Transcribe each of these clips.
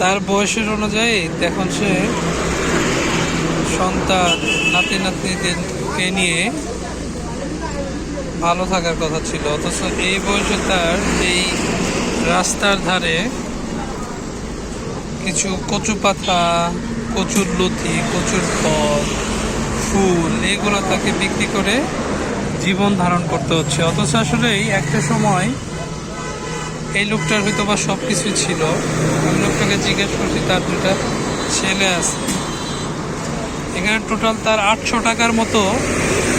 তার বয়সের অনুযায়ী এখন সে সন্তান, নাতি, নাতনিদেরকে নিয়ে ভালো থাকার কথা ছিল। অথচ এই বয়সে তার এই রাস্তার ধারে কিছু কচু পাতা, কচুর লতি, কচুর ফল, ফুল, এগুলো তাকে বিক্রি করে জীবন ধারণ করতে হচ্ছে। অথচ আসলে একটা সময় এই লোকটার হয়তো বা সব কিছুই ছিল। আমি লোকটাকে জিজ্ঞেস করছি, তার দুটা ছেলে আছে? এখানে টোটাল তার আটশো টাকার মতো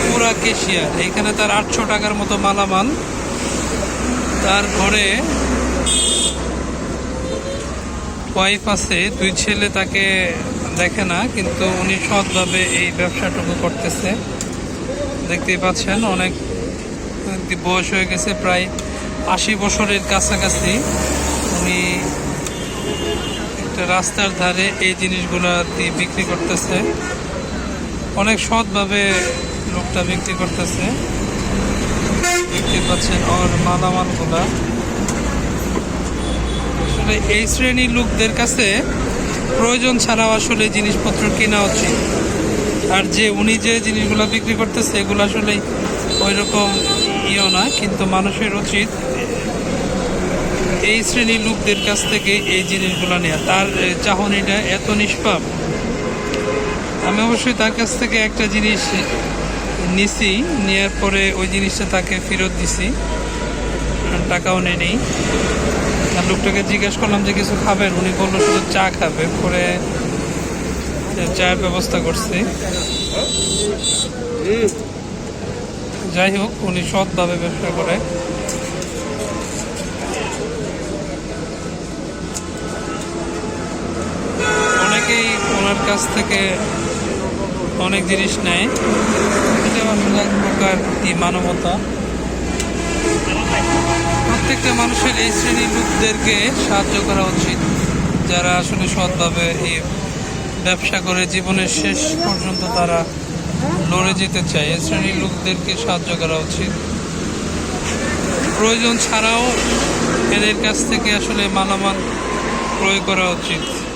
পুরা কেশিয়ার এখানে তার আটশো টাকার মতো মালামাল তার ঘরে ওয়াইফ আছে, দুই ছেলে তাকে দেখে না, কিন্তু উনি সৎভাবে এই ব্যবসাটুকু করতেছে। দেখতেই পাচ্ছেন, অনেক বয়স হয়ে গেছে, প্রায় আশি বছরের কাছাকাছি। উনি একটা রাস্তার ধারে এই জিনিসগুলো দিয়ে বিক্রি করতেছে। অনেক সৎভাবে লোকটা বিক্রি করতেছে। দেখতে পাচ্ছেন ওর মালামালগুলা। আসলে এই শ্রেণির লোকদের কাছে প্রয়োজন ছাড়াও আসলে জিনিসপত্র কেনা উচিত। আর যে উনি যে জিনিসগুলো বিক্রি করতেছে, এগুলো আসলে ওই রকম ইয়েও না, কিন্তু মানুষের উচিত এই শ্রেণির লোকদের কাছ থেকে এই জিনিসগুলো নেওয়া তার চাহনিটা এত নিষ্পাপ। আমি অবশ্যই তার কাছ থেকে একটা জিনিস নিছি নেওয়ার পরে ওই জিনিসটা তাকে ফেরত দিছি। টাকাও নেই। আর লোকটাকে জিজ্ঞেস করলাম যে, কিছু খাবেন? উনি বলল, শুধু চা খাবে। পরে চায়ের ব্যবস্থা করছি। যাই হোক, উনি সৎভাবে ব্যবসা করে। অনেকেই ওনার কাছ থেকে অনেক জিনিস নেয়। এক প্রকার মানবতা। প্রত্যেকটা মানুষের এই শ্রেণির লোকদেরকে সাহায্য করা উচিত। যারা আসলে সৎভাবে এই ব্যবসা করে জীবনের শেষ পর্যন্ত তারা লড়ে যেতে চায়। এই শ্রেণির লোকদেরকে সাহায্য করা উচিত। প্রয়োজন ছাড়াও এদের কাছ থেকে আসলে মালামাল ক্রয় করা উচিত।